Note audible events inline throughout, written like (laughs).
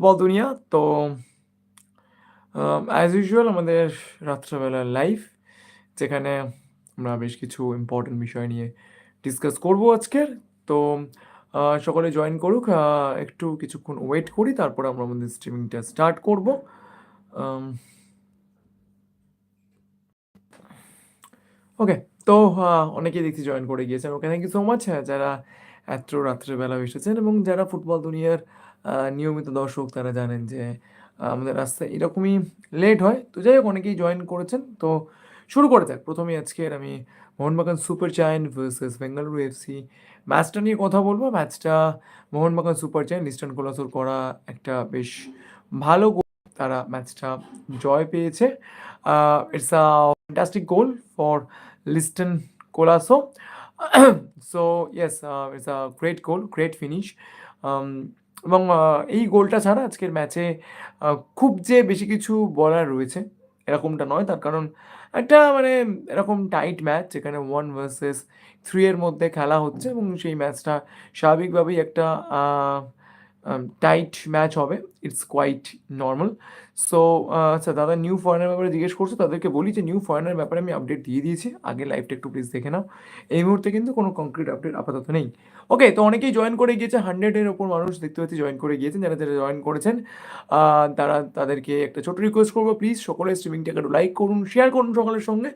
Football দুনিয়া, তো as usual আমাদের রাত্রেবেলা লাইভ যেখানে আমরা বেশ কিছু ইম্পর্টেন্ট বিষয় নিয়ে ডিসকাস করব আজকের। তো সকলে জয়েন করুক একটু কিছুক্ষণ ওয়েট করি, তারপর আমরা আমাদের স্ট্রিমিংটা স্টার্ট করব। ওকে তো অনেকেই দেখছি জয়েন করে গিয়েছেন। Okay thank you so much যারা এত রাত্রেবেলা এসেছেন এবং যারা ফুটবল দুনিয়ার নিয়মিত দর্শক তারা জানেন যে আমাদের রাস্তায় এরকমই লেট হয়। তো যাই হোক, অনেকেই জয়েন করেছেন। তো শুরু করে যাক। প্রথমেই আজকের আমি Mohun Bagan super giant versus Bengaluru FC ম্যাচটা নিয়ে কথা বলব। ম্যাচটা মোহনবাগান সুপার জায়ান্ট ইস্টার্ন কোলাসোর করা একটা বেশ ভালো গোল তারা ম্যাচটা জয় পেয়েছে। It's a fantastic goal for Liston Colaco. So yes it's a great goal great finish এবং এই গোলটা ছাড়া আজকের ম্যাচে খুব যে বেশি কিছু বলার রয়েছে, এরকমটা নয়। তার কারণ একটা মানে এরকম টাইট ম্যাচ যেখানে ওয়ান ভার্সেস থ্রি এর মধ্যে খেলা হচ্ছে এবং সেই ম্যাচটা স্বাভাবিকভাবেই একটা টাইট ম্যাচ হবে। ইটস কোয়াইট নর্মাল সো আচ্ছা দাদা নিউ ফরেনের ব্যাপারে জিজ্ঞেস করছ, তাদেরকে বলি যে নিউ ফরেনের ব্যাপারে আমি আপডেট দিয়ে দিয়েছি। আগে লাইভটা একটু প্লিজ দেখে নাও। এই মুহূর্তে কিন্তু কোনো কংক্রিট আপডেট আপাতত নেই। ওকে তো অনেকেই জয়েন করে গিয়েছে হান্ড্রেডের ওপর মানুষ দেখতে পাচ্ছি জয়েন করে গিয়েছেন, যারা যারা জয়েন করেছেন তারা তাদেরকে একটা ছোট রিকোয়েস্ট করব প্লিজ সকলের স্ট্রিমিংটাকে একটু লাইক করুন শেয়ার করুন সকলের সঙ্গে,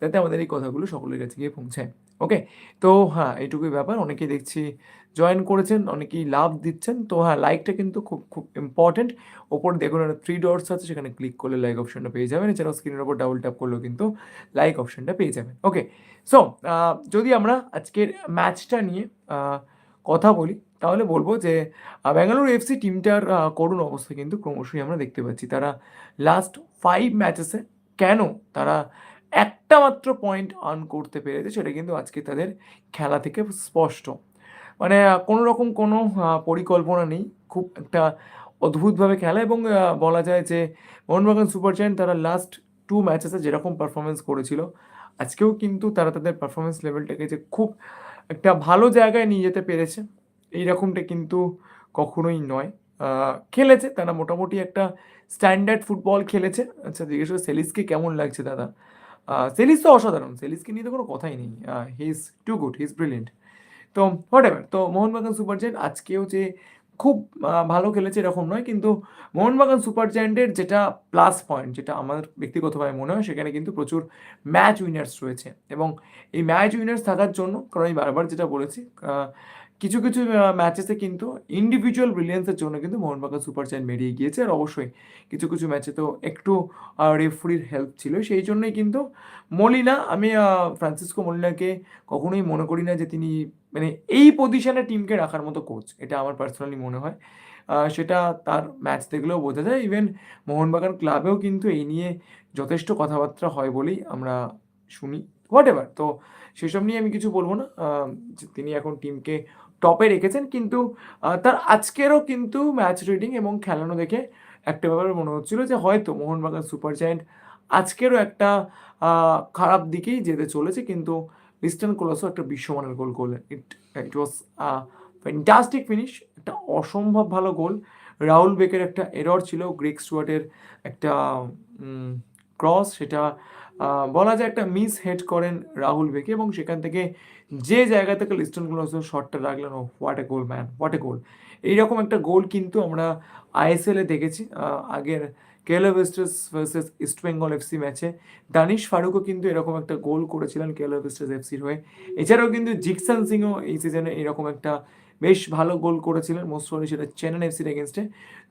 যাতে আমাদের এই কথাগুলো সকলের কাছে গিয়ে পৌঁছায়। ওকে তো হ্যাঁ এইটুকুই ব্যাপার। অনেকেই দেখছি জয়েন করেছেন অনেকেই লাভ দিচ্ছেন। তো হ্যাঁ লাইকটা কিন্তু খুব খুব ইম্পর্টেন্ট ওপর দেখুন একটা থ্রি ডটস আছে সেখানে ক্লিক করলে লাইক অপশনটা পেয়ে যাবেন। এছাড়াও স্ক্রিনের ওপর ডাবল ট্যাপ করলেও কিন্তু লাইক অপশনটা পেয়ে যাবেন। ওকে সো যদি আমরা আজকের ম্যাচটা নিয়ে কথা বলি তাহলে বলব যে আহ, বেঙ্গালুরু এফসি টিমটার করুণ অবস্থা কিন্তু ক্রমশই আমরা দেখতে পাচ্ছি। তারা লাস্ট ফাইভ ম্যাচেসে কেন তারা একটা মাত্র পয়েন্ট আর্ন করতে পেরেছে সেটা কিন্তু আজকে তাদের খেলা থেকে স্পষ্ট। মানে কোনো রকম কোনো পরিকল্পনা নেই। খুব একটা অদ্ভুতভাবে খেলা এবং বলা যায় যে মোহনবাগান সুপার জায়ান্ট তারা লাস্ট টু ম্যাচেসে যেরকম পারফরমেন্স করেছিল, আজকেও কিন্তু তারা তাদের পারফরমেন্স লেভেলটাকে যে খুব একটা ভালো জায়গায় নিয়ে যেতে পেরেছে, এইরকমটা কিন্তু কখনোই নয়। খেলেছে, তারা মোটামুটি একটা স্ট্যান্ডার্ড ফুটবল খেলেছে। আচ্ছা জিজ্ঞেস করে সেলিসকে কেমন লাগছে, দাদা? সেলিস তো অসাধারণ, সেলিসকে নিয়ে তো কোনো কথাই নেই। He is too good he is brilliant তো হোয়াট এভার তো মোহনবাগান সুপার জায়ান্ট আজকেও যে খুব ভালো খেলেছে এরকম নয়, কিন্তু মোহনবাগান সুপার জায়ান্টের যেটা প্লাস পয়েন্ট যেটা আমার ব্যক্তিগতভাবে মনে হয়, সেখানে কিন্তু প্রচুর ম্যাচ উইনার্স রয়েছে। এবং এই ম্যাচ উইনার্স থাকার জন্য, কারণ আমি বারবার যেটা বলেছি কিছু কিছু ম্যাচেসে কিন্তু ইন্ডিভিজুয়াল ব্রিলিয়েন্সের জন্য কিন্তু মোহনবাগান সুপার জায়ান্ট বেরিয়ে গিয়েছে। আর অবশ্যই কিছু কিছু ম্যাচে তো একটু রেফারির হেল্প ছিল। সেই জন্যই কিন্তু মলিনা, আমি ফ্রান্সিসকো মলিনাকে কখনোই মনে করি না যে তিনি মানে এই পজিশনে টিমকে রাখার মতো কোচ এটা আমার পার্সোনালি মনে হয়। সেটা তার ম্যাচ দেখলেও বোঝা যায়। ইভেন মোহনবাগান ক্লাবেও কিন্তু এই নিয়ে যথেষ্ট কথাবার্তা হয় বলেই আমরা শুনি। হোয়াট এভার তো সেসব নিয়ে আমি কিছু বলব না। তিনি এখন টিমকে টপে রেখেছেন, কিন্তু তার আজকেরও কিন্তু ম্যাচ রিডিং এবং খেলানো দেখে একটা ব্যাপারে মনে হচ্ছিল যে হয়তো মোহনবাগান সুপার জায়ান্ট আজকেরও একটা খারাপ দিকেই যেতে চলেছে। কিন্তু লিস্টন কোলাসও একটা বিশ্বমানের গোল করলেন। ইট ইট ওয়াজ ফ্যান্টাস্টিক ফিনিশ একটা অসম্ভব ভালো গোল রাহুল বেকের একটা এরর ছিল গ্রেক স্টুয়ার্টের একটা ক্রস সেটা বলা যায় একটা মিস হেড করেন রাহুল বেকে এবং সেখান থেকে যে জায়গা থেকে লিস্টন ক্লোজের শটটা রাখলেন, ও what a goal man what a goal এইরকম একটা গোল কিন্তু আমরা আইএসএলে দেখেছি আগের কেএলএ ওয়েস্টার্স ভার্সেস ইস্ট বেঙ্গল এফসি ম্যাচে দানিশ ফারুকও কিন্তু এরকম একটা গোল করেছিলেন কেএলএ ওয়েস্টার্স এফসির হয়ে। এছাড়াও কিন্তু জিকসান সিংও এই সিজনে এরকম একটা বেশ ভালো গোল করেছিলেন মোস্ট প্রবলি সেটা চেন্নাই এফসির এগেনস্টে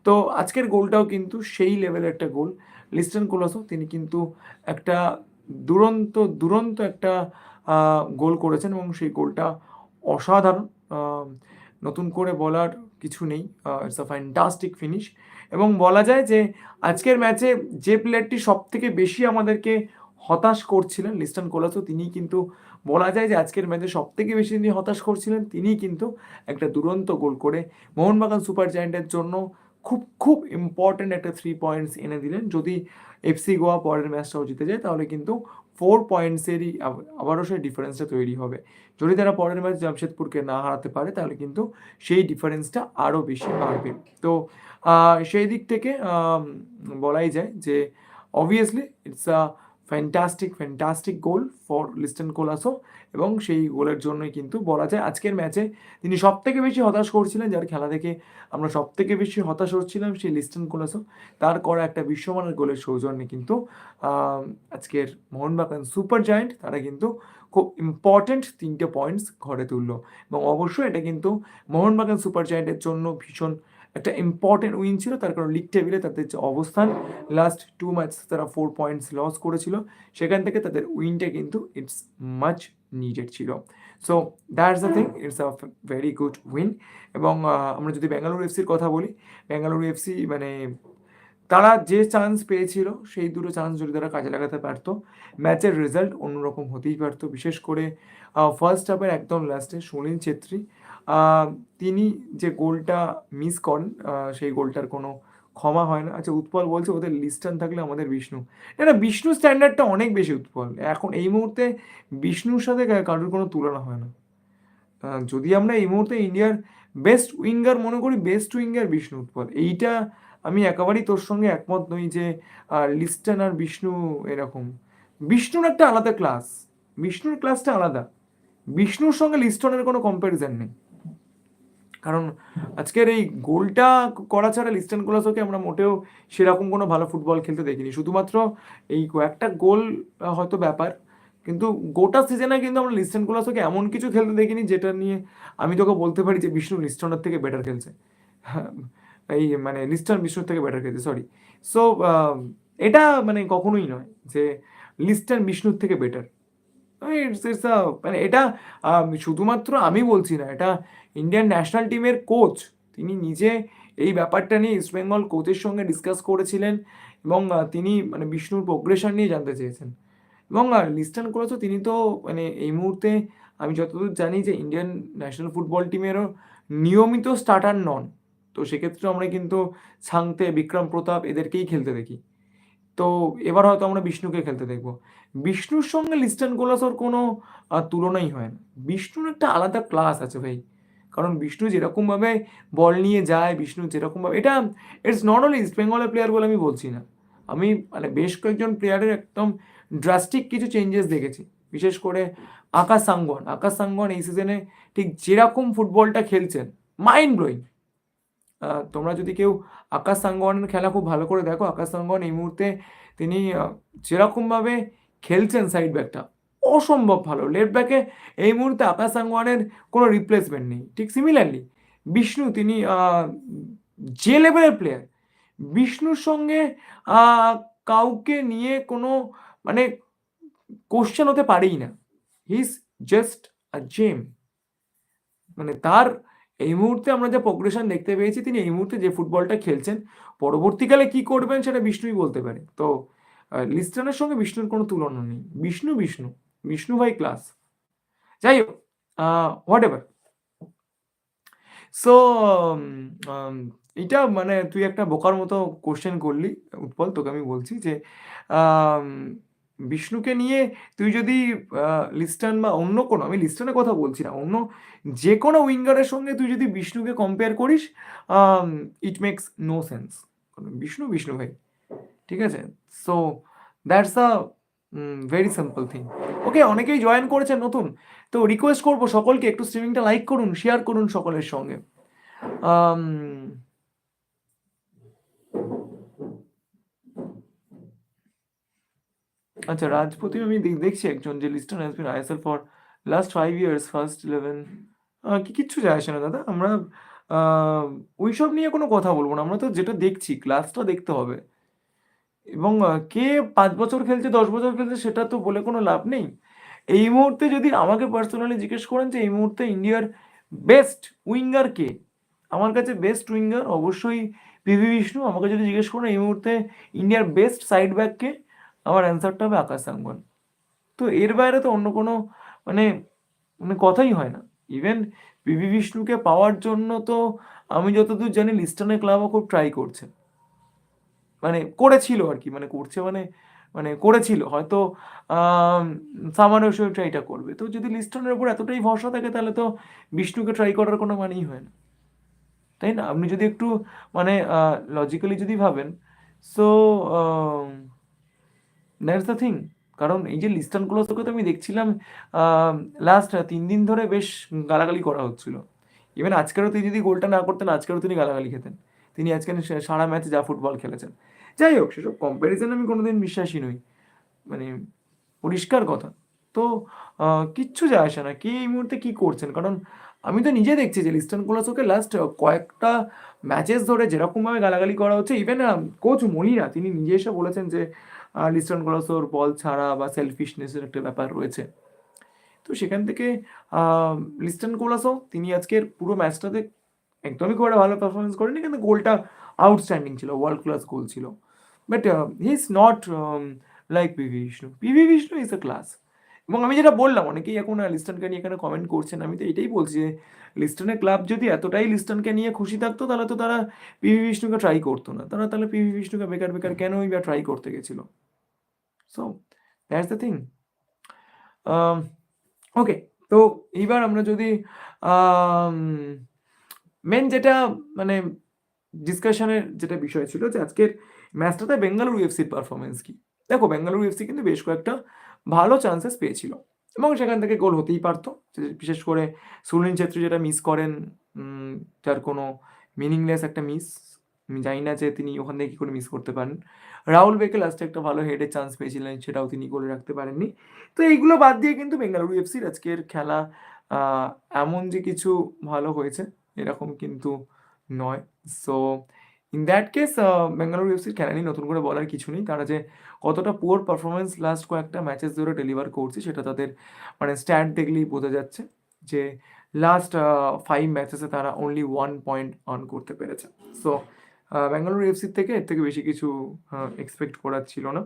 তো আজকের গোলটাও কিন্তু সেই লেভেলের একটা গোল। লিস্টন কোলাসও তিনি কিন্তু একটা দুরন্ত দুরন্ত একটা গোল করেছেন এবং সেই গোলটা অসাধারণ। নতুন করে বলার কিছু নেই। ইটস আ ফ্যান্টাস্টিক ফিনিশ এবং বলা যায় যে আজকের ম্যাচে যে প্লেয়ারটি সব থেকে বেশি আমাদেরকে হতাশ করছিলেন, লিস্টন কোলাসও তিনি কিন্তু বলা যায় যে আজকের ম্যাচে সব থেকে বেশি তিনি হতাশ করছিলেন, তিনি কিন্তু একটা দুরন্ত গোল করে মোহনবাগান সুপার জায়ান্টের জন্য খুব খুব ইম্পর্ট্যান্ট একটা থ্রি পয়েন্টস এনে দিলেন। যদি এফসি গোয়া পরের ম্যাচটাও জিতে যায়, তাহলে কিন্তু ফোর পয়েন্টসেরই আবারও সেই ডিফারেন্সটা তৈরি হবে। যদি তারা পরের ম্যাচ জামশেদপুরকে না হারাতে পারে, তাহলে কিন্তু সেই ডিফারেন্সটা আরও বেশি বাড়বে। তো সেই দিক থেকে বলাই যায় যে obviously it's a fantastic fantastic goal for Liston Colaco এবং সেই গোলের জন্যই কিন্তু বলা যায় আজকের ম্যাচে তিনি সব থেকে বেশি হতাশ করছিলেন, যার খেলা দেখে আমরা সব থেকে বেশি হতাশ হচ্ছিলাম সেই লিস্টন কোলাসো তার করা একটা বিশ্বমানের গোলের সৌজন্যে কিন্তু আজকের মোহনবাগান সুপার জায়েন্ট, তারা কিন্তু খুব ইম্পর্টেন্ট তিনটে পয়েন্টস ঘরে তুললো এবং অবশ্যই এটা কিন্তু মোহনবাগান সুপার জায়েন্টের জন্য ভীষণ একটা ইম্পর্টেন্ট উইন ছিল, তার কারণ লিগ টেবিলে তাদের যে অবস্থান লাস্ট টু ম্যাচ তারা ফোর পয়েন্টস লস করেছিল, সেখান থেকে তাদের উইনটা কিন্তু ইটস মাচ নিডেড ছিল। So that's the thing it's a very good win এবং আমরা যদি ব্যাঙ্গালুরু এফসির কথা বলি ব্যাঙ্গালুরু এফসি মানে তারা যে চান্স পেয়েছিল, সেই দুটো চান্স যদি তারা কাজে লাগাতে পারতো ম্যাচের রেজাল্ট অন্যরকম হতেই পারতো। বিশেষ করে ফার্স্ট হাফের একদম লাস্টে সুনীল ছেত্রী তিনি যে গোলটা মিস করেন সেই গোলটার কোনো ক্ষমা হয় না। আচ্ছা উৎপল বলছে ওদের লিস্টান থাকলে আমাদের বিষ্ণু। না বিষ্ণু স্ট্যান্ডার্ডটা অনেক বেশি উৎপল। এখন এই মুহূর্তে বিষ্ণুর সাথে কারোর কোনো তুলনা হয় না। যদি আমরা এই মুহূর্তে ইন্ডিয়ার বেস্ট উইঙ্গার মনে করি বেস্ট উইঙ্গার বিষ্ণু উৎপল। এইটা আমি একেবারেই তোর সঙ্গে একমত নই যে লিস্টান আর বিষ্ণু এরকম। বিষ্ণুর একটা আলাদা ক্লাস বিষ্ণুর ক্লাসটা আলাদা। বিষ্ণুর সঙ্গে লিস্টনের কোনো কম্প্যারিজন নেই। কারণ আজকের এই গোলটা করা ছাড়া লিস্টান কোলাসোকে আমরা মোটেও সেরকম কোনো ভালো ফুটবল খেলতে দেখিনি। শুধুমাত্র এই কয়েকটা গোল হয়তো ব্যাপার। কিন্তু গোটা সিজনে কিন্তু আমরা লিস্টান কোলাসোকে এমন কিছু খেলতে দেখিনি যেটা নিয়ে আমি তোকে বলতে পারি যে বিষ্ণু লিস্টনের থেকে বেটার খেলছে। (laughs) এই মানে লিস্টন বিষ্ণুর থেকে বেটার খেলছে সরি সো এটা মানে কখনোই নয় যে লিস্টন বিষ্ণুর থেকে বেটার মানে এটা শুধুমাত্র আমি বলছি না, এটা ইন্ডিয়ান ন্যাশনাল টিমের কোচ তিনি নিজে এই ব্যাপারটা নিয়ে ইস্ট বেঙ্গল কোচের সঙ্গে ডিসকাস করেছিলেন এবং তিনি মানে বিষ্ণুর প্রোগ্রেশন নিয়ে জানতে চেয়েছেন। এবং লিস্টান করেছ তিনি তো মানে এই মুহূর্তে আমি যতদূর জানি যে ইন্ডিয়ান ন্যাশনাল ফুটবল টিমেরও নিয়মিত স্টার্টার নন। তো সেক্ষেত্রে আমরা কিন্তু ছাংতে বিক্রম প্রতাপ এদেরকেই খেলতে দেখি। তো এবার হয়তো আমরা বিষ্ণুকে খেলতে দেখব। বিষ্ণুর সঙ্গে লিস্টান গোলাসর কোনো তুলনাই হয় না। বিষ্ণুর একটা আলাদা ক্লাস আছে ভাই। কারণ বিষ্ণু যেরকমভাবে বল নিয়ে যায়, বিষ্ণু যেরকমভাবে, এটা ইটস নট অনলি ইস্ট বেঙ্গলের প্লেয়ার বলে আমি বলছি না। আমি মানে বেশ কয়েকজন প্লেয়ারের একদম ড্রাস্টিক কিছু চেঞ্জেস দেখেছি। বিশেষ করে আকাশ সাঙ্গন আকাশ সাঙ্গন এই সিজনে ঠিক যেরকম ফুটবলটা খেলছেন মাইন্ড ব্লোয়িং তোমরা যদি কেউ আকাশ সাঙ্গনের খেলা খুব ভালো করে দেখো, আকাশ সাঙ্গন এই মুহূর্তে তিনি যেরকমভাবে খেলছেন সাইড ব্যাকটা অসম্ভব ভালো। লেফট ব্যাকে এই মুহূর্তে আকাশ সাঙ্গওয়ানের কোনো রিপ্লেসমেন্ট নেই। ঠিক সিমিলারলি বিষ্ণু তিনি যে লেভেলের প্লেয়ার বিষ্ণুর সঙ্গে কাউকে নিয়ে কোনো মানে কোশ্চেন হতে পারেই না। He is just a gem মানে তার এই মুহূর্তে আমরা যে প্রোগ্রেশন দেখতে পেয়েছি, তিনি এই মুহূর্তে যে ফুটবলটা খেলছেন, পরবর্তীকালে কি করবেন সেটা বিষ্ণুই বলতে পারে। তো লিস্টনের সঙ্গে বিষ্ণুর কোনো তুলনা নেই। বিষ্ণু বিষ্ণু বিষ্ণু ভাই ক্লাস যাই হোক হোয়াট এভার সো এটা মানে তুই একটা বোকার মতো কোশ্চেন করলি, উৎপল, তোকে আমি বলছি যে বিষ্ণুকে নিয়ে তুই যদি লিস্টান বা অন্য কোনো, আমি লিস্টানের কথা বলছি না, অন্য যে কোনো উইঙ্গারের সঙ্গে তুই যদি বিষ্ণুকে কম্পেয়ার করিস it makes no sense Vishnu Vishnu ভাই, ঠিক আছে? So that's a very simple thing okay অনেকেই জয়েন করেছেন নতুন, তো রিকোয়েস্ট করব সকলকে একটু স্ট্রিমিংটা লাইক করুন শেয়ার করুন সকলের সঙ্গে। আচ্ছা রাজপতি আমি দেখছি একজন যে Liston has been ISL for last five years first eleven কি কিচ্ছু যায় আসে না দাদা। আমরা ওইসব নিয়ে কোনো কথা বলব না। আমরা তো যেটা দেখছি ক্লাসটা দেখতে হবে। এবং কে পাঁচ বছর খেলছে, দশ বছর খেলছে, সেটা তো বলে কোনো লাভ নেই। এই মুহূর্তে যদি আমাকে পার্সোনালি জিজ্ঞেস করেন যে, এই মুহূর্তে ইন্ডিয়ার বেস্ট উইঙ্গার কে? আমার কাছে বেস্ট উইঙ্গার অবশ্যই পিভি বিষ্ণু। আমাকে যদি জিজ্ঞেস করেন, এই মুহূর্তে ইন্ডিয়ার বেস্ট সাইড ব্যাক কে? আমার অ্যান্সারটা হবে আকাশ সাঙ্গন তো এর বাইরে তো অন্য কোনো মানে মানে কথাই হয় না। ইভেন পিভি বিষ্ণুকে পাওয়ার জন্য তো আমি যতদূর জানি লিস্টনের ক্লাবও খুব ট্রাই করছে। মানে করেছিল আর কি মানে করছে মানে মানে করেছিল। হয়তো সামান্য ট্রাইটা করবে। তো যদি লিস্টনের উপর এতটাই ভরসা থাকে, তাহলে তো বিষ্ণুকে ট্রাই করার কোনো মানেই হয় না। তাই না? আপনি যদি একটু মানে লজিক্যালি যদি ভাবেন সো দ্যাটস দ্য থিং কারণ এই যে লিস্টান ক্লোজকে তো আমি দেখছিলাম লাস্ট তিন দিন ধরে বেশ গালাগালি করা হচ্ছিল। ইভেন আজকেরও তিনি যদি গোলটা না করতেন, আজকেরও তিনি গালাগালি খেতেন। তিনি আজকে সারা ম্যাচে যা ফুটবল খেলেছেন। যাই হোক, সেসব কম্প্যারিজন আমি কোনোদিন বিশ্বাসী নই। মানে পরিষ্কার কথা। তো কিচ্ছু যায় আসে না। কে এই মুহূর্তে কি করছেন? কারণ আমি তো নিজে দেখছি যে লিস্টন কোলাসোকে লাস্ট কয়েকটা ম্যাচেস ধরে যেরকমভাবে গালাগালি করা হচ্ছে ইভেন কোচ মলিনা তিনি নিজে এসে বলেছেন যে লিস্টন কোলাসোর বল ছাড়া বা সেলফিশনেসের একটা ব্যাপার রয়েছে। তো সেখান থেকে লিস্টন কোলাসো, তিনি আজকের পুরো ম্যাচটাতে একদমই খুব একটা ভালো পারফরমেন্স করেনি কিন্তু গোলটা আউটস্ট্যান্ডিং ছিল ওয়ার্ল্ড ক্লাস গোল ছিল। But he is not like P V Vishnu P V Vishnu is a class এবং আমি যেটা বললাম, অনেকেই এখন লিস্টনকে নিয়ে এখানে কমেন্ট করছেন। আমি তো এটাই বলছি যে লিস্টনের ক্লাব যদি এতটাই লিস্টনকে নিয়ে খুশি থাকতো, তাহলে তো তারা পিভি বিষ্ণুকে ট্রাই করতো না। তারা তাহলে পিভি বিষ্ণুকে বেকার বেকার কেনই বা ট্রাই করতে গেছিল? So that's the thing okay তো এইবার আমরা যদি মেন যেটা মানে ডিসকাশনের যেটা বিষয় ছিল যে আজকের ম্যাচটাতে বেঙ্গালুরু এফসির পারফরমেন্স কি? দেখো, বেঙ্গালুরু এফসি কিন্তু বেশ কয়েকটা ভালো চান্সেস পেয়েছিল এবং সেখান থেকে গোল হতেই পারতো। বিশেষ করে সুনীল ছেত্রী যেটা মিস করেন যার কোনো মিনিংলেস একটা মিস জানি না যে তিনি ওখান থেকে কী করে মিস করতে পারেন। রাহুল বেকে লাস্টে একটা ভালো হেডের চান্স পেয়েছিলেন, সেটাও তিনি গোলে রাখতে পারেননি। তো এইগুলো বাদ দিয়ে কিন্তু বেঙ্গালুরু এফসির আজকের খেলা এমন যে কিছু ভালো হয়েছে, এরকম কিন্তু নয়। So in that case Bengaluru এফসির খেলেনি নতুন করে বলার কিছু নেই। তারা যে কতটা পুয়ার পারফরমেন্স লাস্ট কয়েকটা ম্যাচেস ধরে ডেলিভার করছে, সেটা তাদের মানে স্ট্যান্ড দেখলেই বোঝা যাচ্ছে যে লাস্ট ফাইভ ম্যাচেসে তারা অনলি ওয়ান পয়েন্ট অন করতে পেরেছে। সো বেঙ্গালুরু এফসির থেকে এর থেকে বেশি কিছু এক্সপেক্ট করার ছিল না।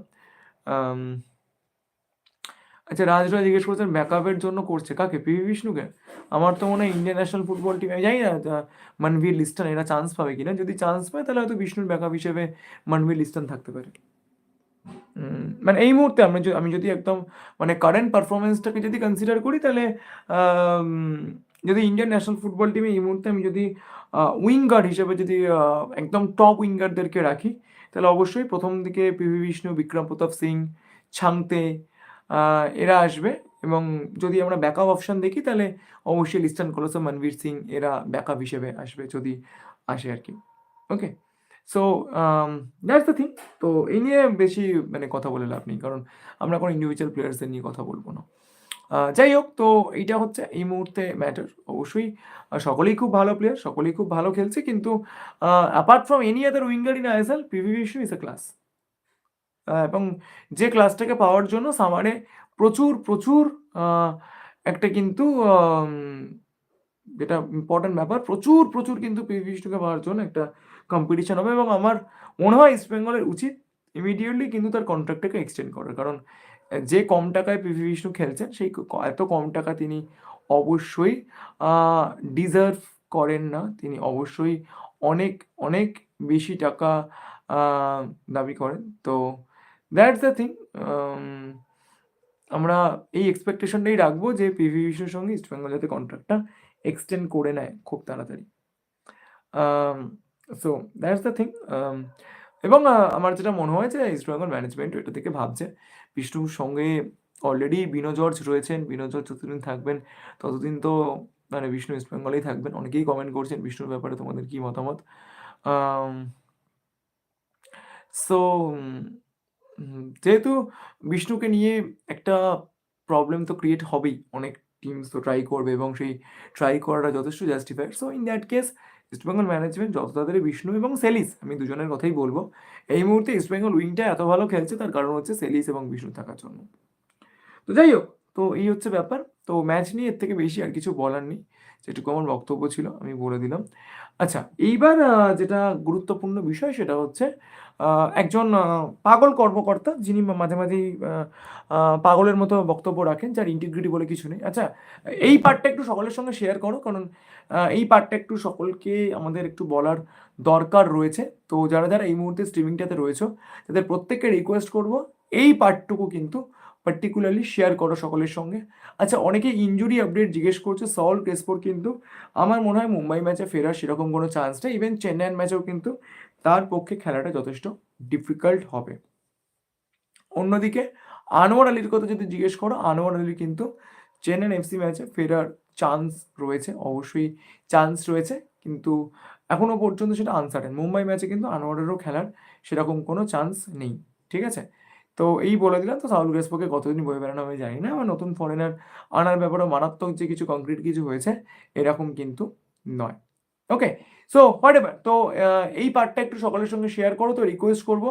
আচ্ছা রাজরা জিজ্ঞেস করছেন ব্যাকআপের জন্য করছে। কাকে? পিভি বিষ্ণুকে? আমার তো মনে হয় ইন্ডিয়ান ন্যাশনাল ফুটবল টিম জানি না মনভীর লিস্টন, এরা চান্স পাবে কিনা। যদি চান্স পায়, তাহলে হয়তো বিষ্ণুর ব্যাকআপ হিসেবে মনভীর লিস্টন থাকতে পারে। মানে এই মুহূর্তে আমি আমি যদি একদম মানে কারেন্ট পারফরমেন্সটাকে যদি কনসিডার করি, তাহলে যদি ইন্ডিয়ান ন্যাশনাল ফুটবল টিমে এই মুহূর্তে আমি যদি উইঙ্গার হিসেবে যদি একদম টপ উইঙ্গারদেরকে রাখি, তাহলে অবশ্যই প্রথম দিকে পিভি বিষ্ণু, বিক্রম প্রতাপ সিং, ছাংতে এরা আসবে এবং যদি আমরা ব্যাকআপ অপশন দেখি, তাহলে অবশ্যই লিস্টান কলসো মনবীর সিং এরা ব্যাকআপ হিসেবে আসবে যদি আসে আর কি। Okay so that's the thing তো এই নিয়ে বেশি মানে কথা বলে লাভ নেই, কারণ আমরা কোনো ইন্ডিভিজুয়াল প্লেয়ার্সদের নিয়ে কথা বলব না। যাই হোক, তো এইটা হচ্ছে, এই মুহূর্তে ম্যাটার অবশ্যই। সকলেই খুব ভালো প্লেয়ার সকলেই খুব ভালো খেলছে, কিন্তু apart from any other winger in ISL PV Vishnu is a class এবং যে ক্লাসটাকে পাওয়ার জন্য সামারে প্রচুর প্রচুর একটা কিন্তু যেটা ইম্পর্টেন্ট ব্যাপার, প্রচুর প্রচুর কিন্তু পিভি বিষ্ণুকে পাওয়ার জন্য একটা কম্পিটিশন হবে এবং আমার মনে হয় ইস্ট বেঙ্গলের উচিত ইমিডিয়েটলি কিন্তু তার কন্ট্রাক্টটাকে এক্সটেন্ড করার। কারণ, যে কম টাকায় পিভি বিষ্ণু খেলছেন, সেই এত কম টাকা তিনি অবশ্যই ডিজার্ভ করেন না। তিনি অবশ্যই অনেক অনেক বেশি টাকা দাবি করেন। তো দ্যাটস দ্য থিং আমরা এই এক্সপেকটেশনটাই রাখব যে পিভি বিষ্ণুর সঙ্গে ইস্টবেঙ্গল যাতে কন্ট্রাক্টটা এক্সটেন্ড করে নেয় খুব তাড়াতাড়ি। সো দ্যাটস দ্য থিং এবং আমার যেটা মনে হয় যে ইস্টবেঙ্গল ম্যানেজমেন্ট এটা থেকে ভাবছে। বিষ্ণুর সঙ্গে অলরেডি বিনো জর্জ রয়েছেন বিনো জর্জ যতদিন থাকবেন, ততদিন তো মানে বিষ্ণু ইস্টবেঙ্গলেই থাকবেন। অনেকেই কমেন্ট করছেন বিষ্ণুর ব্যাপারে তোমাদের কি মতামত? সো যেহেতু বিষ্ণুকে নিয়ে একটা প্রবলেম তো ক্রিয়েট হবেই। অনেক টিমস তো ট্রাই করবে এবং সেই ট্রাই করাটা যথেষ্ট justified so in that case East Bengal management যত তাড়াতাড়ি বিষ্ণু এবং সেলিস, আমি দুজনের কথাই বলব, এই মুহূর্তে ইস্টবেঙ্গল উইংটা এত ভালো খেলছে, তার কারণ হচ্ছে সেলিস এবং বিষ্ণু থাকার জন্য। তো যাই হোক, তো এই হচ্ছে ব্যাপার। তো ম্যাচ নিয়ে এর থেকে বেশি আর কিছু বলার নেই। যেটুকু আমার বক্তব্য ছিল, আমি বলে দিলাম। আচ্ছা এইবার যেটা গুরুত্বপূর্ণ বিষয় সেটা হচ্ছে একজন পাগল কর্মকর্তা যিনি মাঝে মাঝেই পাগলের মতো বক্তব্য রাখেন, যার ইন্টিগ্রিটি বলে কিছু নেই। আচ্ছা এই পার্টটা একটু সকলের সঙ্গে শেয়ার করো, কারণ এই পার্টটা একটু সকলকে আমাদের একটু বলার দরকার রয়েছে। তো যারা যারা এই মুহূর্তে স্ট্রিমিংটাতে রয়েছে, তাদের প্রত্যেককে রিকোয়েস্ট করব, এই পার্টটুকু কিন্তু পার্টিকুলারলি শেয়ার করো সকলের সঙ্গে। আচ্ছা অনেকে ইঞ্জুরি আপডেট জিজ্ঞেস করছে সল ক্রেসপোর কিন্তু আমার মনে হয় মুম্বাই ম্যাচে ফেরার সেরকম কোনো চান্স নেই। ইভেন চেন্নাইয়ের ম্যাচেও কিন্তু তার পক্ষে খেলাটা যথেষ্ট ডিফিকাল্ট হবে। অন্যদিকে, আনোয়ার আলীর কথা যদি জিজ্ঞেস করো, আনোয়ার আলী কিন্তু চেন্নাই এফসি ম্যাচে ফেরার চান্স রয়েছে, অবশ্যই চান্স রয়েছে। কিন্তু এখনও পর্যন্ত সেটা আনসার্টেন মুম্বাই ম্যাচে কিন্তু আনোয়ারেরও খেলার সেরকম কোনো চান্স নেই। ঠিক আছে? তো এই বলে দিলাম। তো সাউল গ্রেসপোকে কতদিন বয়ে বেড়ানো আমি জানি না। আমার নতুন ফরেনার আনার ব্যাপারে মারাত্মক যে কিছু কংক্রিট কিছু হয়েছে, এরকম কিন্তু নয়। ওকে সো হোয়াট এভার তো এই পার্টটা একটু সকলের সঙ্গে শেয়ার করো, তো রিকোয়েস্ট করব।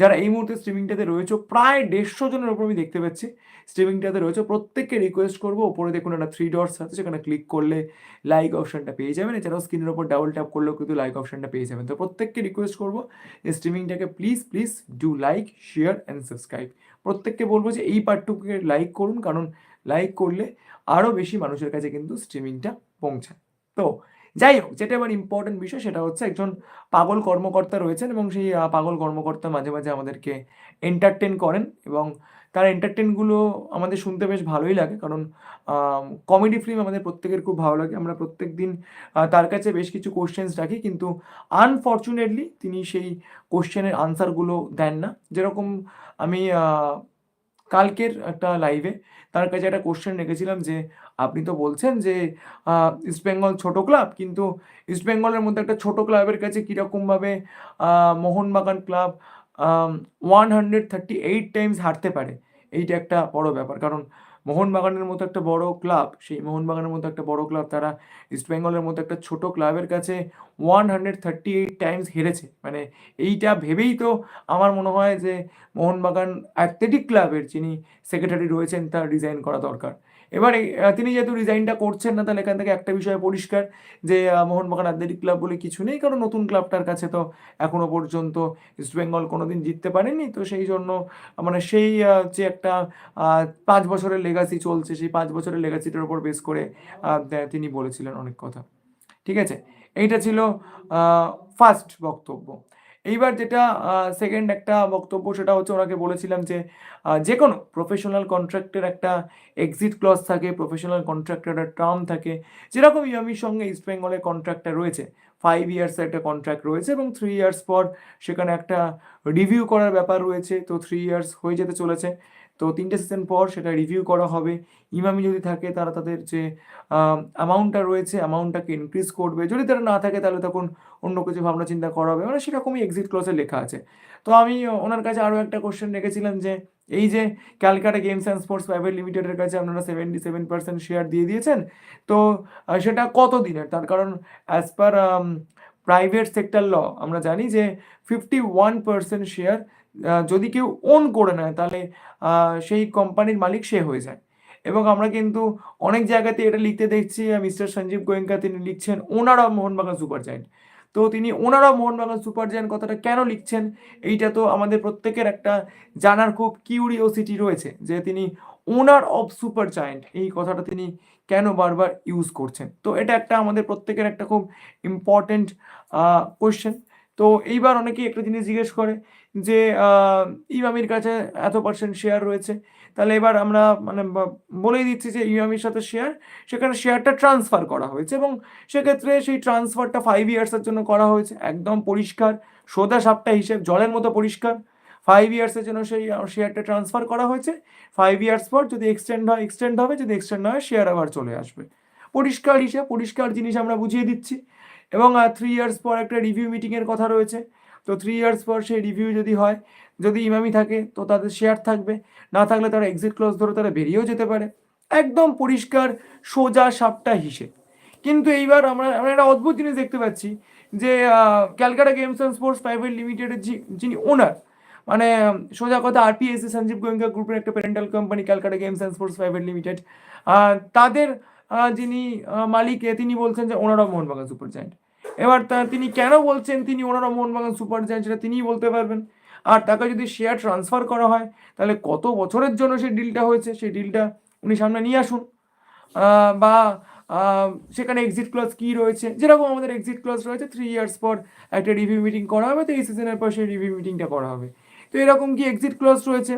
যারা এই মুহূর্তে স্ট্রিমিংটাতে রয়েছে, প্রায় দেড়শো জনের উপর আমি দেখতে পাচ্ছি স্ট্রিমিংটাতে রয়েছে। প্রত্যেককে রিকোয়েস্ট করব, ওপরে দেখুন একটা থ্রি ডটস আছে, সেখানে ক্লিক করলে লাইক অপশনটা পেয়ে যাবেন। এছাড়াও স্ক্রিনের ওপর ডাবল ট্যাপ করলেও কিন্তু লাইক অপশনটা পেয়ে যাবেন। তো প্রত্যেককে রিকোয়েস্ট করব স্ট্রিমিংটাকে please please do like share and subscribe প্রত্যেককে বলব যে এই পার্টটুকুকে লাইক করুন, কারণ লাইক করলে আরও বেশি মানুষের কাছে কিন্তু স্ট্রিমিংটা পৌঁছায়। তো যাই হোক যেটা এবার ইম্পর্টেন্ট বিষয় সেটা হচ্ছে একজন পাগল কর্মকর্তা রয়েছেন এবং সেই পাগল কর্মকর্তা মাঝে মাঝে আমাদেরকে এন্টারটেন করেন এবং তার এন্টারটেনগুলো আমাদের শুনতে বেশ ভালোই লাগে কারণ কমেডি ফিল্ম আমাদের প্রত্যেকের খুব ভালো লাগে। আমরা প্রত্যেক দিন তার কাছে বেশ কিছু কোশ্চেন্স রাখি কিন্তু আনফর্চুনেটলি তিনি সেই কোশ্চেনের আনসারগুলো দেন না। যেরকম আমি কালকের একটা লাইভে তার কাছে একটা কোশ্চেন রেখেছিলাম যে আপনি তো বলছেন যে ইস্টবেঙ্গল ছোট ক্লাব কিন্তু ইস্টবেঙ্গলের মধ্যে একটা ছোট ক্লাবের কাছে কীরকমভাবে Mohun Bagan club one hundred thirty eight times হারতে পারে, এইটা একটা বড় ব্যাপার। কারণ মোহনবাগানের মতো একটা বড় ক্লাব সেই মোহনবাগানের মতো একটা বড় ক্লাব তারা ইস্টবেঙ্গলের মতো একটা ছোট ক্লাবের কাছে one hundred thirty eight times হেরেছে। মানে এইটা ভেবেই তো আমার মনে হয় যে, মোহনবাগান অ্যাথলেটিক ক্লাবের যিনি সেক্রেটারি রয়েছেন, তার ডিজাইন করা দরকার। এবারে তিনি যেহেতু রিজাইনটা করছেন না, তাহলে এখান থেকে একটা বিষয় পরিষ্কার যে মোহনবাগান অ্যাথলেটিক ক্লাব বলে কিছু নেই, কারণ নতুন ক্লাবটার কাছে তো এখনও পর্যন্ত ইস্টবেঙ্গল কোনোদিন জিততে পারেনি। তো সেই জন্য মানে সেই যে একটা পাঁচ বছরের লেগাসি চলছে, সেই পাঁচ বছরের লেগাসিটার উপর বেস করে তিনি বলেছিলেন অনেক কথা। ঠিক আছে? এইটা ছিল ফার্স্ট বক্তব্য। এইবার যেটা সেকেন্ড একটা বক্তব্য সেটা হচ্ছে ওনাকে বলেছিলাম যে যে কোনো প্রফেশনাল কন্ট্রাক্টের একটা এক্সিট ক্লজ থাকে প্রফেশনাল কন্ট্রাক্টের একটা টার্ম থাকে। যেরকম ইয়ামির সঙ্গে ইস্ট বেঙ্গলের কন্ট্রাক্টটা রয়েছে। ফাইভ ইয়ার্সের একটা কন্ট্রাক্ট রয়েছে এবং থ্রি ইয়ার্স পর সেখানে একটা রিভিউ করার ব্যাপার রয়েছে। তো থ্রি ইয়ার্স হয়ে যেতে চলেছে। তো তিনটে সিজন পর সেটা রিভিউ করা হবে। ইমামি যদি থাকে তারা তাদের যে অ্যামাউন্টটা রয়েছে অ্যামাউন্টটাকে ইনক্রিজ করবে। যদি তারা না থাকে তাহলে তখন অন্য কিছু ভাবনা চিন্তা করা হবে। মানে সেরকমই এক্সিট ক্লসে লেখা আছে। তো আমি ওনার কাছে আরও একটা কোশ্চেন রেখেছিলাম যে, এই যে Calcutta games and sports private লিমিটেডের কাছে আপনারা সেভেন্টি সেভেন পার্সেন্ট শেয়ার দিয়ে দিয়েছেন, তো সেটা কত দিনের? তার কারণ as per private sector law আমরা জানি যে ফিফটি ওয়ান পার্সেন্ট শেয়ার যদি কেউ ওন করে নেয় তাহলে সেই কোম্পানির মালিক সে হয়ে যায়। এবং আমরা কিন্তু অনেক জায়গাতে এটা লিখতে দেখছি মিস্টার সঞ্জীব গোয়েঙ্কা তিনি লিখছেন, owner of Mohun Bagan super giant তো তিনি ওনার মোহনবাগান সুপার জায়েন্ট কথাটা কেন লিখছেন? এইটা তো আমাদের প্রত্যেকের একটা জানার খুব কিউরিওসিটি রয়েছে যে তিনি ওনার অফ সুপার জায়েন্ট, এই কথাটা তিনি কেন বারবার ইউজ করছেন? তো এটা একটা আমাদের প্রত্যেকের একটা খুব ইম্পর্টেন্ট কোয়েশ্চেন তো এইবার অনেকেই একটা জিনিস জিজ্ঞেস করে যে ইমামির কাছে এত পার্সেন্ট শেয়ার রয়েছে। তাহলে এবার আমরা মানে বলেই দিচ্ছি যে ইমামির সাথে শেয়ার সেখানে শেয়ারটা ট্রান্সফার করা হয়েছে এবং সেক্ষেত্রে সেই ট্রান্সফারটা ফাইভ ইয়ার্সের জন্য করা হয়েছে, একদম পরিষ্কার সোদা সাপটা হিসেব, জলের মতো পরিষ্কার। ফাইভ ইয়ার্সের জন্য সেই শেয়ারটা ট্রান্সফার করা হয়েছে ফাইভ ইয়ার্স পর যদি এক্সটেন্ড হয় এক্সটেন্ড হবে, যদি এক্সটেন্ড হয় শেয়ার আবার চলে আসবে। পরিষ্কার হিসেব, পরিষ্কার জিনিস আমরা বুঝিয়ে দিচ্ছি। এবং থ্রি ইয়ার্স পর একটা রিভিউ মিটিংয়ের কথা রয়েছে। তো থ্রি ইয়ার্স পর সেই রিভিউ যদি হয়, যদি ইমামি থাকে, তো তাদের শেয়ার থাকবে। না থাকলে তারা এক্সিট ক্লজ ধরে তারা বেরিয়েও যেতে পারে। একদম পরিষ্কার, সোজা, সাপটা হিসেব। কিন্তু এইবার আমরা আমরা একটা অদ্ভুত জিনিস দেখতে পাচ্ছি যে Calcutta games and sports private লিমিটেডের যিনি ওনার মানে সোজা কথা আরপিএসসি সঞ্জীব গোয়েঙ্কা গ্রুপের একটা parental company Calcutta games and sports private limited তাদের যিনি মালিক তিনি বলছেন যে ওনারাও মোহনবাগান সুপার জায়েন্ট এবার তিনি কেন বলছেন? তিনি ওনারা মোহনবাগান সুপার জায়েন্ট, সেটা তিনিই বলতে পারবেন। আর টাকা যদি শেয়ার ট্রান্সফার করা হয়, তাহলে কত বছরের জন্য সেই ডিলটা হয়েছে? সেই ডিলটা উনি সামনে নিয়ে আসুন। বা সেখানে এক্সিট ক্লজ কী রয়েছে? যেরকম আমাদের এক্সিট ক্লজ রয়েছে থ্রি ইয়ার্স পর একটা রিভিউ মিটিং করা হবে তো এই সিজনের পর সেই রিভিউ মিটিংটা করা হবে। তো এরকম কি এক্সিট ক্লজ রয়েছে?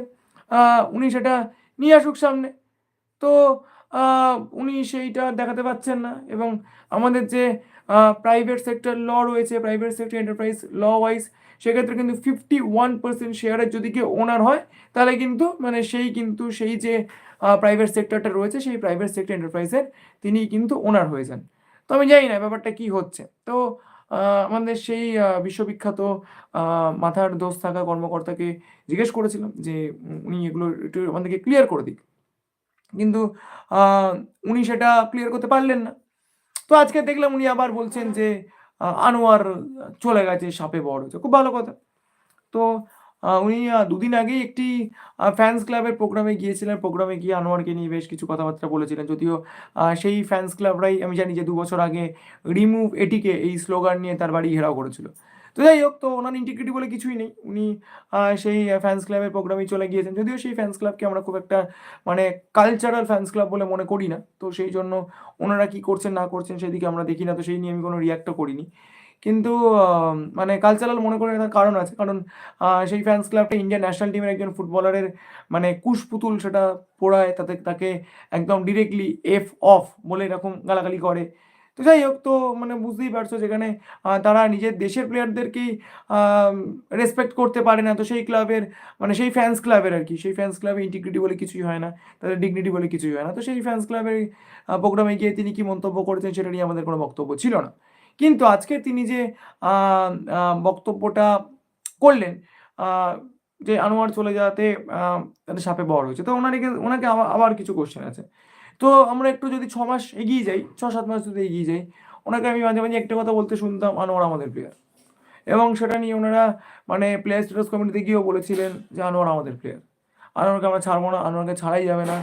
উনি সেটা নিয়ে আসুক সামনে। তো উনি সেইটা দেখাতে পাচ্ছেন না। এবং আমাদের যে প্রাইভেট সেক্টর ল রয়েছে private sector enterprise law wise সেক্ষেত্রে কিন্তু ফিফটি ওয়ান পার্সেন্ট শেয়ারের যদি কেউ ওনার হয়, তাহলে কিন্তু মানে সেই কিন্তু, সেই যে প্রাইভেট সেক্টরটা রয়েছে, সেই প্রাইভেট সেক্টর এন্টারপ্রাইজের তিনি কিন্তু ওনার হয়ে যান। তো আমি জানি না ব্যাপারটা কি হচ্ছে। তো আমাদের সেই বিশ্ববিখ্যাত মাথার দোষ থাকা কর্মকর্তাকে জিজ্ঞেস করেছিলাম যে উনি এগুলো একটু আমাদেরকে ক্লিয়ার করে দিক। কিন্তু উনি সেটা ক্লিয়ার করতে পারলেন না। তো আজকে দেখলাম উনি আবার বলছেন যে আনোয়ার চলে গেছে, সাপে বড় হয়েছে। খুব ভালো কথা। তো উনি দুদিন আগেই একটি ফ্যান্স ক্লাবের প্রোগ্রামে গিয়েছিলেন। প্রোগ্রামে গিয়ে আনোয়ারকে নিয়ে বেশ কিছু কথাবার্তা বলেছিলেন। যদিও সেই ফ্যান্স ক্লাবরাই আমি জানি যে দু বছর আগে রিমুভ এটিকে, এই স্লোগান নিয়ে তার বাড়ি ঘেরাও করেছিল। তো যাই হোক, তো ওনার ইন্টিগ্রিটি বলে কিছুই নেই। উনি সেই ফ্যান্স ক্লাবের প্রোগ্রামে চলে গিয়েছেন। যদিও সেই ফ্যান্স ক্লাবকে আমরা খুব একটা মানে কালচারাল ফ্যান্স ক্লাব বলে মনে করি না। তো সেই জন্য ওনারা কি করছেন, না করছেন সেদিকে আমরা দেখি না। তো সেই নিয়ে আমি কোনো রিয়াক্টও করিনি। কিন্তু মানে কালচারাল মনে করে তার কারণ আছে। কারণ সেই ফ্যান্স ক্লাবটা ইন্ডিয়ান ন্যাশনাল টিমের একজন ফুটবলারের মানে কুশপুতুল সেটা পোড়ায়। তাতে, তাকে একদম ডিরেক্টলি এফ অফ বলে এরকম গালাগালি করে। তো যাই হোক, তো মানে বুঝতেই পারছ যেখানে তারা নিজের দেশের প্লেয়ারদেরকেই রেসপেক্ট করতে পারে না। তো সেই ক্লাবের মানে সেই ফ্যান্স ক্লাবের আর কি, সেই ফ্যান্স ক্লাবে ইন্টিগ্রিটি বলে কিছুই হয় না, তাদের ডিগনিটি বলে কিছুই হয় না। তো সেই ফ্যান্স ক্লাবের প্রোগ্রামে গিয়ে তিনি কি মন্তব্য করেছেন সেটা নিয়ে আমাদের কোনো বক্তব্য ছিল না। কিন্তু আজকে তিনি যে বক্তব্যটা করলেন যে আনোয়ার চলে যাওয়াতে তাদের সাপে বড় হয়েছে। তো ওনাকে ওনাকে আবার কিছু কোশ্চেন আছে। তো আমরা একটু যদি ছ মাস এগিয়ে যাই, ছ, সাত মাস যদি এগিয়ে যাই, ওনাকে আমি মাঝে মাঝে একটা কথা বলতে শুনতাম আনোয়ার আমাদের প্লেয়ার এবং সেটা নিয়ে ওনারা মানে প্লেয়ার স্ট্যাটাস কমিটিতে গিয়েও বলেছিলেন যে আনোয়ার আমাদের প্লেয়ার আনোয়ারকে আমরা ছাড়বো না, আনোয়ারকে ছাড়াই যাবে না।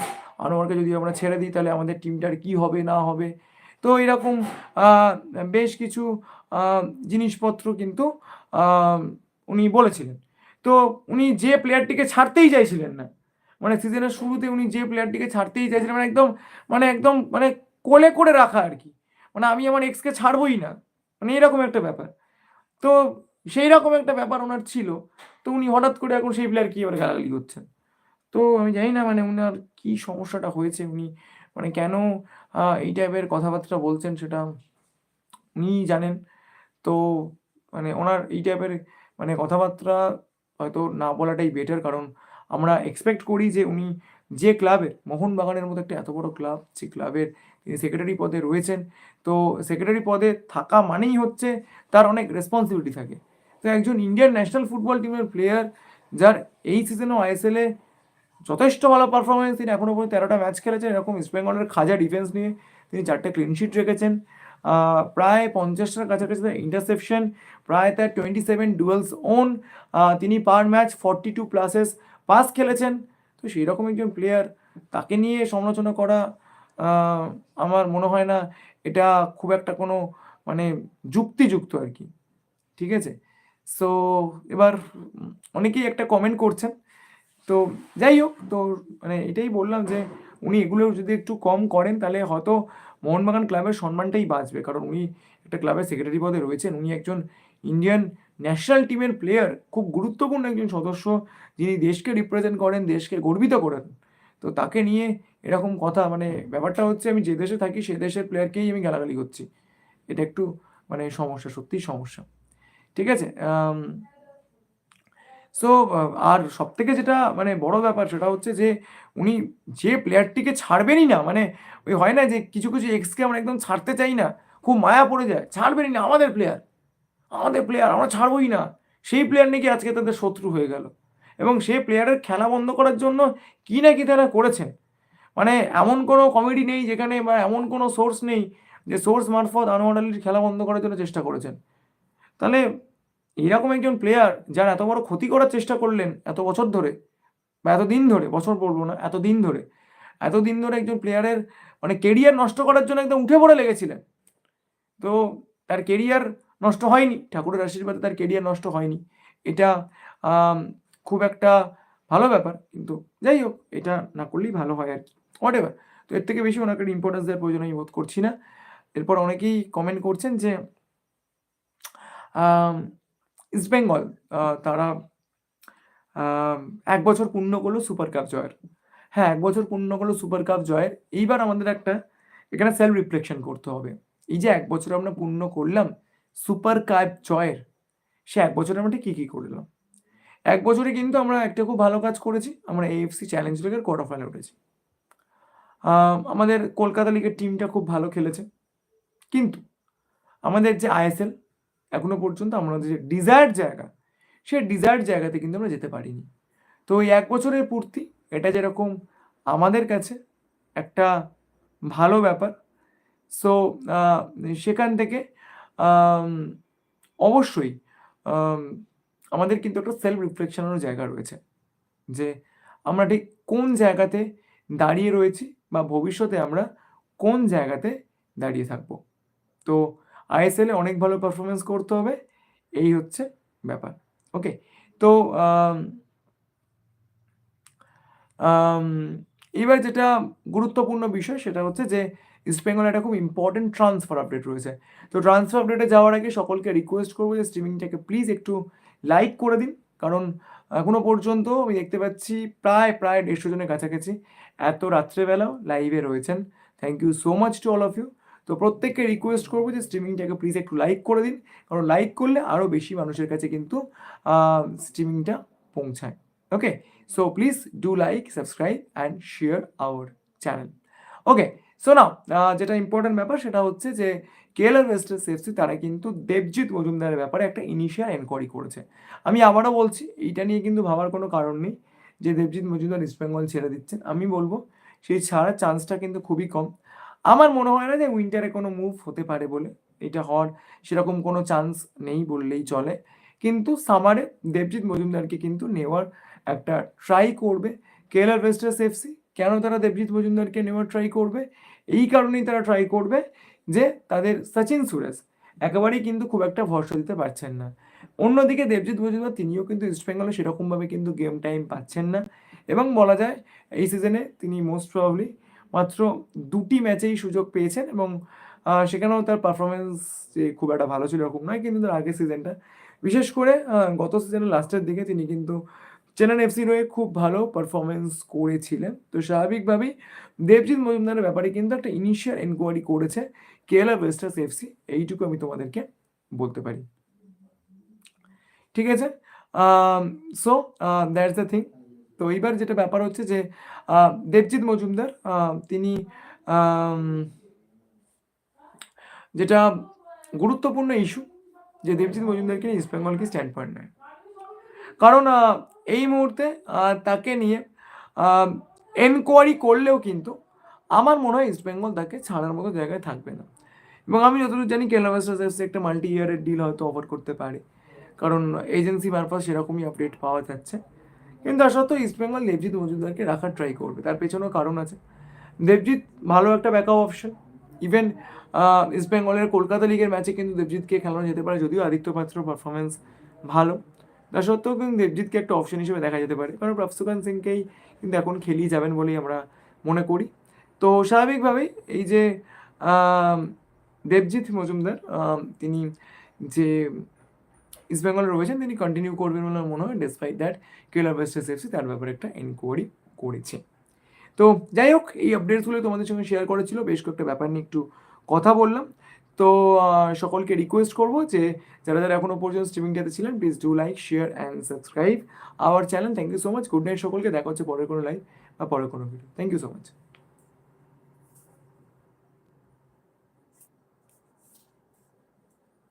আনোয়ারকে যদি আমরা ছেড়ে দিই, তাহলে আমাদের টিমটার কি হবে, না হবে? তো এরকম বেশ কিছু জিনিসপত্র কিন্তু উনি বলেছিলেন। তো উনি যে প্লেয়ারটিকে ছাড়তেই চাইছিলেন না মানে সিজনের শুরুতে উনি যে প্লেয়ারটিকে ছাড়তেই চাইছিলেন মানে একদম মানে একদম মানে কোলে করে রাখা আর কি। মানে আমি আমার এক্সকে ছাড়বই না। মানে এরকম একটা ব্যাপার। তো সেই রকম একটা ব্যাপার ওনার ছিল। তো উনি হঠাৎ করে এখন সেই প্লেয়ার কি এবার গালাগালি করছেন। তো আমি জানি না মানে ওনার কি সমস্যাটা হয়েছে? উনি মানে কেন এই টাইপের কথাবার্তা বলছেন সেটা উনিই জানেন। তো মানে ওনার এই টাইপের মানে কথাবার্তা হয়তো না বলাটাই বেটার কারণ আমরা এক্সপেক্ট করি যে উনি যে ক্লাবের মোহনবাগানের মতো একটা এত বড় ক্লাব যে ক্লাবের তিনি সেক্রেটারি পদে রয়েছেন। তো সেক্রেটারি পদে থাকা মানেই হচ্ছে তার অনেক রেসপন্সিবিলিটি থাকে। তো একজন ইন্ডিয়ান ন্যাশনাল ফুটবল টিমের প্লেয়ার যার এই সিজনেও আইএসএলে যথেষ্ট ভালো পারফরমেন্স তিনি এখনও পর্যন্ত তেরোটা ম্যাচ খেলেছেন। এরকম ইস্ট বেঙ্গলের খাজা ডিফেন্স নিয়ে তিনি চারটে ক্লিনশিট রেখেছেন। প্রায় পঞ্চাশটার কাছাকাছি তার ইন্টারসেপশন প্রায় তার টোয়েন্টি সেভেন ডুয়েলস ওন তিনি per match forty two প্লাসেস pass খেলেছেন। তো সেই রকম একজন প্লেয়ার তাকে নিয়ে সমালোচনা করা আমার মনে হয় না এটা খুব একটা কোনো মানে যুক্তিযুক্ত আর কি। ঠিক আছে? সো এবার অনেকেই একটা কমেন্ট করছেন। তো যাই হোক, তো মানে এটাই বললাম যে উনি এগুলো যদি একটু কম করেন তাহলে হয়তো মোহনবাগান ক্লাবের সম্মানটাই বাঁচবে। কারণ উনি একটা ক্লাবের সেক্রেটারি পদে রয়েছেন। উনি একজন ইন্ডিয়ান ন্যাশনাল টিমের প্লেয়ার খুব গুরুত্বপূর্ণ একজন সদস্য যিনি দেশকে রিপ্রেজেন্ট করেন, দেশকে গর্বিত করেন। তো তাকে নিয়ে এরকম কথা মানে ব্যাপারটা হচ্ছে আমি যে দেশে থাকি, সে দেশের প্লেয়ারকেই আমি গালাগালি করছি। এটা একটু মানে সমস্যা, সত্যিই সমস্যা। ঠিক আছে সো আর সব থেকে যেটা মানে বড় ব্যাপার সেটা হচ্ছে যে উনি যে প্লেয়ারটিকে ছাড়বেনই না মানে ওই হয় না যে কিছু কিছু এক্সকে আমরা একদম ছাড়তে চাই না, খুব মায়া পড়ে যায়, ছাড়বেনই না আমাদের প্লেয়ার আমাদের প্লেয়ার আমরা ছাড়বই না। সেই প্লেয়ার নাকি আজকে তাদের শত্রু হয়ে গেল? এবং সেই প্লেয়ারের খেলা বন্ধ করার জন্য কি না কি তারা করেছেন? মানে এমন কোনো কমেডি নেই যেখানে বা এমন কোনো সোর্স নেই যে সোর্স মারফত আনোয়ার আলীর খেলা বন্ধ করার জন্য চেষ্টা করেছেন। তাহলে এরকম একজন প্লেয়ার যার এত বড় ক্ষতি করার চেষ্টা করলেন এত বছর ধরে, বা এত দিন ধরে, বছর বলব না, এত দিন ধরে, এত দিন ধরে একজন প্লেয়ারের মানে কেরিয়ার নষ্ট করার জন্য একদম উঠে পড়ে লেগেছিলেন। তো তার কেরিয়ার নষ্ট হয়নি, ঠাকুরের আশীর্বাদে তার কেরিয়ার নষ্ট হয়নি। এটা খুব একটা ভালো ব্যাপার, কিন্তু যাই হোক, এটা না করলেই ভালো হয় আর কি। হোয়াট এভার তো এর থেকে বেশি ওনাকে ইম্পর্টেন্স দেওয়ার প্রয়োজন আমি বোধ করছি না। এরপর অনেকেই কমেন্ট করছেন যে ইস্ট বেঙ্গল তারা এক বছর পূর্ণ করল সুপার কাপ জয়ের। হ্যাঁ এক বছর পূর্ণ করল সুপার কাপ জয়ের। এইবার আমাদের একটা, এখানে সেলফ রিফ্লেকশন করতে হবে। এই যে এক বছর আমরা পূর্ণ করলাম সুপার কাপ জয়ের সে এক বছরের ঠিক কী কী করলাম এক বছরে কিন্তু আমরা একটা খুব ভালো কাজ করেছি, আমরা এএফসি চ্যালেঞ্জ লিগের কোয়ার্টার ফাইনালে উঠেছি আমাদের কলকাতা লিগের টিমটা খুব ভালো খেলেছে। কিন্তু আমাদের যে আইএসএল এখনও পর্যন্ত আমাদের যে ডিজায়ার্ড জায়গা সে ডিজায়ার্ড জায়গাতে কিন্তু আমরা যেতে পারিনি। তো ওই এক বছরের পূর্তি, এটা যেরকম আমাদের কাছে একটা ভালো ব্যাপার। সো সেখান থেকে অবশ্যই আমাদের কিন্তু একটা সেলফ রিফ্লেকশনেরও জায়গা রয়েছে, যে আমরা ঠিক কোন জায়গাতে দাঁড়িয়ে রয়েছি বা ভবিষ্যতে আমরা কোন জায়গাতে দাঁড়িয়ে থাকব। তো আইএসএলে অনেক ভালো পারফরমেন্স করতে হবে, এই হচ্ছে ব্যাপার ওকে তো এবার যেটা গুরুত্বপূর্ণ বিষয় সেটা হচ্ছে যে ইস্ট বেঙ্গল একটা খুব ইম্পর্টেন্ট ট্রান্সফার আপডেট রয়েছে। তো ট্রান্সফার আপডেটে যাওয়ার আগে সকলকে রিকোয়েস্ট করব যে স্ট্রিমিংটাকে প্লিজ একটু লাইক করে দিন। কারণ এখনও পর্যন্ত আমি দেখতে পাচ্ছি প্রায় প্রায় দেড়শো জনের কাছাকাছি এত রাত্রেবেলাও লাইভে রয়েছেন। Thank you so much to all of you তো প্রত্যেককে রিকোয়েস্ট করব যে স্ট্রিমিংটাকে প্লিজ একটু লাইক করে দিন। কারণ লাইক করলে আরও বেশি মানুষের কাছে কিন্তু স্ট্রিমিংটা পৌঁছায়। Okay so please do like subscribe and share our channel okay so now যেটা ইম্পর্টেন্ট ব্যাপার সেটা হচ্ছে যে কেএলআর ওয়েস্টার্স এফসি তারা কিন্তু দেবজিৎ মজুমদারের ব্যাপারে একটা ইনিশিয়াল এনকোয়ারি করেছে। আমি আবারও বলছি, এইটা নিয়ে কিন্তু ভাবার কোনো কারণ নেই যে দেবজিৎ মজুমদার ইস্ট বেঙ্গল ছেড়ে দিচ্ছেন। আমি বলব, সেই ছাড়ার চান্সটা কিন্তু খুবই কম। আমার মনে হয় না যে উইন্টারে কোনো মুভ হতে পারে বলে। এটা হওয়ার সেরকম কোনো চান্স নেই বললেই চলে। কিন্তু সামারে দেবজিৎ মজুমদারকে কিন্তু নেওয়ার একটা ট্রাই করবে কেএলআর ওয়েস্টার্স এফসি কেন তারা দেবজিৎ মজুমদারকে নেওয়ার ট্রাই করবে? এই কারণেই তারা ট্রাই করবে যে তাদের সচিন সুরেশ একেবারেই কিন্তু খুব একটা ভরসা দিতে পারছেন না। অন্যদিকে দেবজিৎ মজুমদার তিনিও কিন্তু ইস্টবেঙ্গলে সেরকমভাবে কিন্তু গেম টাইম পাচ্ছেন না এবং বলা যায় এই সিজনে তিনি মোস্ট প্রবাবলি মাত্র দুটি ম্যাচেই সুযোগ পেয়েছেন এবং সেখানেও তার পারফরমেন্স যে খুব একটা ভালো ছিল এরকম নয়, কিন্তু তার আগের সিজনটা বিশেষ করে গত সিজনের লাস্টের দিকে তিনি কিন্তু চেন্নাই এফসির হয়ে খুব ভালো পারফরমেন্স করেছিলেন। তো স্বাভাবিকভাবেই দেবজিৎ মজুমদারের ব্যাপারে কিন্তু একটা ইনিশিয়াল এনকোয়ারি করেছে কেএলআর ওয়েস্টার্স এফসি। এইটুকু আমি তোমাদেরকে বলতে পারি। ঠিক আছে? সো দ্যাটস দ্য থিং তো এইবার যেটা ব্যাপার হচ্ছে যে দেবজিৎ মজুমদার তিনি যেটা গুরুত্বপূর্ণ ইস্যু যে দেবজিৎ মজুমদারকে ইস্ট বেঙ্গল কি স্ট্যান্ড পয়েন্ট নেয়। কারণ এই মুহূর্তে তাকে নিয়ে এনকোয়ারি করলেও কিন্তু আমার মনে হয় ইস্ট বেঙ্গল তাকে ছাড়ার মতো জায়গায় থাকবে না। এবং আমি যতদূর জানি কেরালা একটা মাল্টি ইয়ারের ডিল হয়তো অফার করতে পারে। কারণ এজেন্সি মারফত সেরকমই আপডেট পাওয়া যাচ্ছে। কিন্তু তার সত্ত্বেও ইস্ট বেঙ্গল দেবজিৎ মজুমদারকে রাখার ট্রাই করবে। তার পেছনেও কারণ আছে। দেবজিৎ ভালো একটা ব্যাকআপ অপশন ইভেন ইস্ট বেঙ্গলের কলকাতা লিগের ম্যাচে কিন্তু দেবজিৎকে খেলানো যেতে পারে। যদিও আদিত্য পাত্র পারফরমেন্স ভালো। তা সত্ত্বেও কিন্তু দেবজিৎকে একটা অপশন হিসেবে দেখা যেতে পারে। কারণ প্রফসুকান সিংকেই কিন্তু এখন খেলিয়ে যাবেন বলেই আমরা মনে করি। তো স্বাভাবিকভাবেই এই যে দেবজিৎ মজুমদার তিনি যে ইস্ট বেঙ্গলে রয়েছেন, তিনি কন্টিনিউ করবেন বলে মনে হয় despite that Kerala Blasters FC তার ব্যাপারে একটা এনকোয়ারি করেছে। তো যাই হোক, এই আপডেটসগুলো তোমাদের সঙ্গে শেয়ার করেছিল বেশ কয়েকটা ব্যাপার নিয়ে একটু কথা বললাম। তো সকলকে রিকোয়েস্ট করব যে, যারা যারা এখনও পর্যন্ত স্ট্রিমিং স্ট্রিমিংটাতে ছিলেন please do like share and subscribe our channel thank you so much good night সকলকে। দেখা হচ্ছে পরের কোনো লাইভ বা পরের কোনো video thank you so much